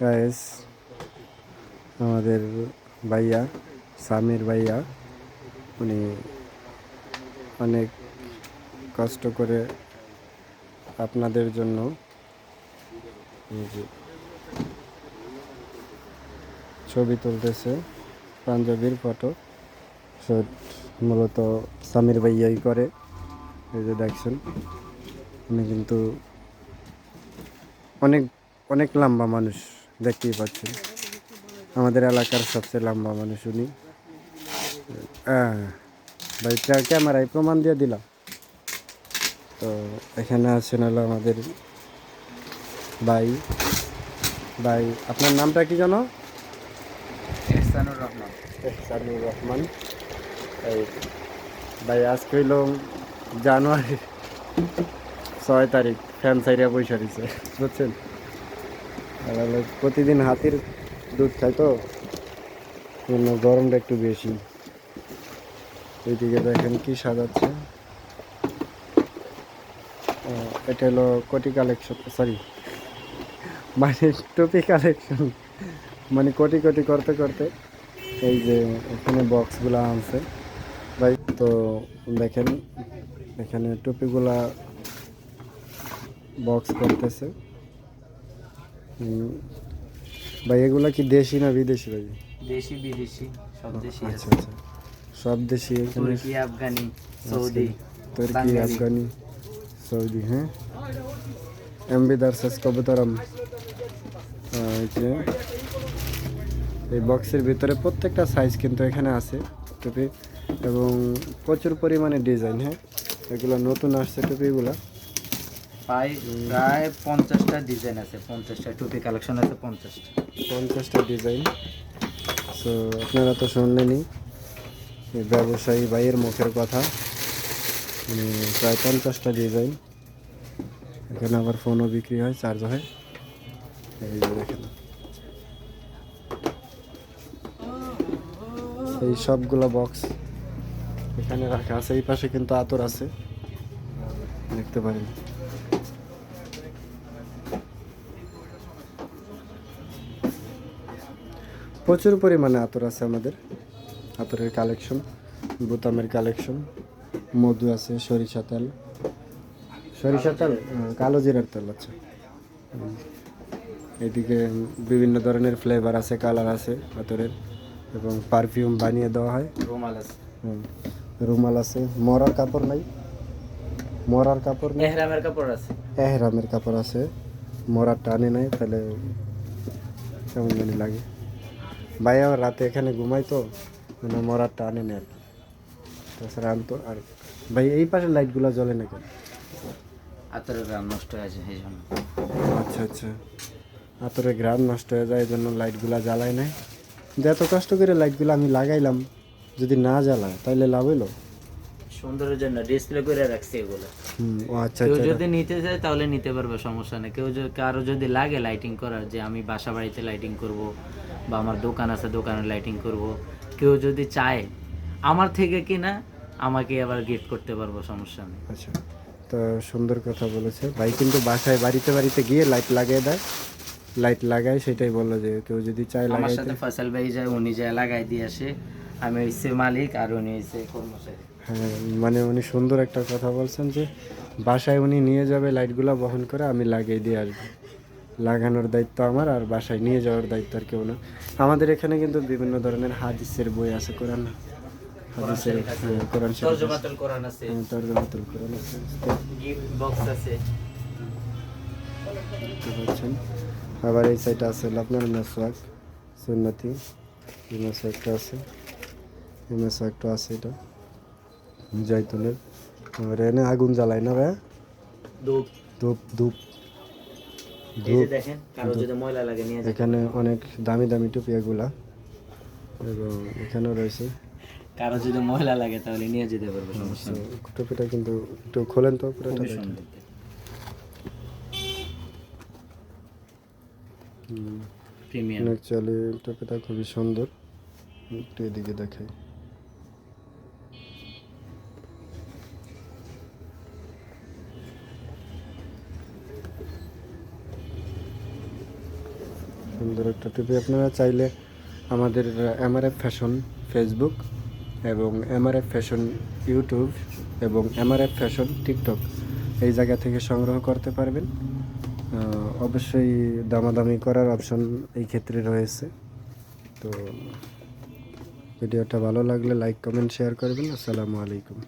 Guys আমাদের ভাইয়া, সামির ভাইয়া, উনি অনেক কষ্ট করে আপনাদের জন্য ছবি তুলতেছে, পাঞ্জাবির ফটো। মূলত সামির ভাইয়াই করে। এই যে দেখছেন উনি কিন্তু অনেক অনেক লম্বা মানুষ দেখতেই পাচ্ছেন। আমাদের এলাকার সবচেয়ে লম্বা মানুষ উনি। হ্যাঁ ক্যামেরায় প্রমাণ দিয়ে দিলাম তো এখানে আছেন হলো আমাদের ভাই। ভাই আপনার নামটা কি জানো? এহসানুর রহমান। সানুর রহমান। এই ভাই আজকে হইল জানুয়ারি ছয় তারিখ। ফ্যান সাইরিয়া পয়সা দিছে। বুঝছেন? প্রতিদিন হাতির দুধ খাই তো। গরমটা একটু বেশি। এইদিকে দেখেন কি সাজাচ্ছে। এটা হলো কোটি কালেকশন সরি মানে টুপি কালেকশন। মানে কোটি কোটি করতে করতে এই যে এখানে বক্সগুলো আনছে। ভাই, তো দেখেন, এখানে টুপিগুলা বক্স করতেছে। ভাই এগুলা কি দেশি না বিদেশি ভাই? দেশি বিদেশি সব দেশি আচ্ছা আছে। আচ্ছা। সব দেশি তুর্কি আফগানি সৌদি তুর্কি আফগানি সৌদি হ্যাঁ? এমবি দার্সাস কবুতরম। এই এই বক্সের ভিতরে প্রত্যেকটা সাইজ কিন্তু এখানে আছে টুপি। এবং প্রচুর পরিমাণে ডিজাইন হ্যাঁ? এগুলো নতুন আসছে টুপিগুলো। প্রায় প্রায় পঞ্চাশটা ডিজাইন আছে পঞ্চাশটা টুপি কালেকশন আছে পঞ্চাশটা। পঞ্চাশটা ডিজাইন সো আপনারা তো শুনলেনই ব্যবসায়ী ভাইয়ের মুখের কথা। উম, প্রায় পঞ্চাশটা ডিজাইন এখানে আবার ফোনও বিক্রি হয় চার্জ হয়। এই এই সবগুলো বক্স এখানে রাখা আছে এই পাশে কিন্তু আতর আছে। দেখতে পারেন। প্রচুর পরিমাণে আতর আছে আমাদের। আতরের কালেকশন বোতামের কালেকশন মধু আছে সরিষা তেল। সরিষা তেল? আহ, কালো জিরার তেল আছে। এদিকে বিভিন্ন ধরনের ফ্লেভার আছে কালার আছে আতরের। এবং পারফিউম বানিয়ে দেওয়া হয়। রুমাল আছে। হুম। রুমাল আছে। মরার কাপড় নাই। মরার কাপড় নেই। এহরামের কাপড় আছে। এহরামের কাপড় আছে। মরার টানে নাই তাহলে কেমন জানি লাগে। ভাই আমার রাতে এখানে ঘুমাই তো মানে মরার টানে নেন আর কি। তাছাড়া আমি তো আর ভাই এই পাশে লাইটগুলো জ্বলে না কেন আতরের গ্রাম নষ্ট হয়ে যায় এই জন্য। আচ্ছা আচ্ছা। আতরে গ্রাম নষ্ট হয়ে যায় এই জন্য লাইটগুলো জ্বালায় নাই। যে এত কষ্ট করে লাইটগুলো আমি লাগাইলাম যদি না জ্বালায় তাইলে লাভ হইল? সুন্দরের জন্য ডিসপ্লে করে রাখছি এগুলো। ও আচ্ছা কেউ আচ্ছা যদি নিতে চায় তাহলে নিতে পারবে সমস্যা নেই। কেউ যদি কারও যদি লাগে লাইটিং করার যে আমি বাসা বাড়িতে লাইটিং করব বা আমার দোকান আছে দোকানে লাইটিং করব কেউ যদি চায় আমার থেকে কিনা আমাকে আবার গিফট করতে পারব সমস্যা নেই। আচ্ছা তো সুন্দর কথা বলেছে। ভাই কিন্তু বাসায় বাড়িতে বাড়িতে গিয়ে লাইট লাগিয়ে দেয়। লাইট লাগায় সেটাই বলল যে কেউ যদি চায় আমার সাথে ফসল ভাই যায় উনি যায় লাগাই দিয়ে আসে। আমি হচ্ছে মালিক আর উনি হচ্ছে কর্মচারী। হ্যাঁ মানে উনি সুন্দর একটা কথা বলছেন যে বাসায় উনি নিয়ে যাবে লাইটগুলো বহন করে আমি লাগিয়ে দিয়ে আসব। লাগানোর দায়িত্ব আমার আর বাসায় নিয়ে যাওয়ার দায়িত্ব আর কেউ না। আমাদের এখানে কিন্তু বিভিন্ন ধরনের হাদিসের বই আছে কোরআন। হাদিসের হ্যাঁ, কোরআন শরীফ তর্জমাতুল কোরআন আছে। হ্যাঁ, তর্জমাতুল কোরআন আছে। গিফট বক্স আছে। পাচ্ছেন। আবার এই সাইডে আছে আপনার মেসওয়াক সুন্নতি। এই মেসওয়াকটা আছে। এই মেসওয়াকটা আছে এটা। জয়তুনের আবার এনে আগুন জ্বালায় না ভাইয়া? ধূপ। ধূপ ধূপ। এই যে দেখেন কারও যদি ময়লা লাগে নিয়ে যাবে এখানে অনেক দামি দামি টুপি এগুলা এবং এখানেও রয়েছে। কারও যদি ময়লা লাগে তাহলে নিয়ে যেতে পারবে সমস্যা নেই। টুপিটা কিন্তু একটু খোলেন তো পুরোটা। প্রিমিয়াম। অ্যাকচুয়ালি টুপিটা খুবই সুন্দর। একটু এদিকে দেখাই সুন্দর একটা টুপি আপনারা চাইলে আমাদের এম এমআরএফ ফ্যাশন ফেসবুক এবং এম এমআরএফ ফ্যাশন ইউটিউব এবং এম এমআরএফ ফ্যাশন টিকটক এই জায়গা থেকে সংগ্রহ করতে পারবেন। অবশ্যই দামাদামি করার অপশন এই ক্ষেত্রে রয়েছে। তো ভিডিওটা ভালো লাগলে লাইক কমেন্ট শেয়ার করবেন। আসসালামু আলাইকুম।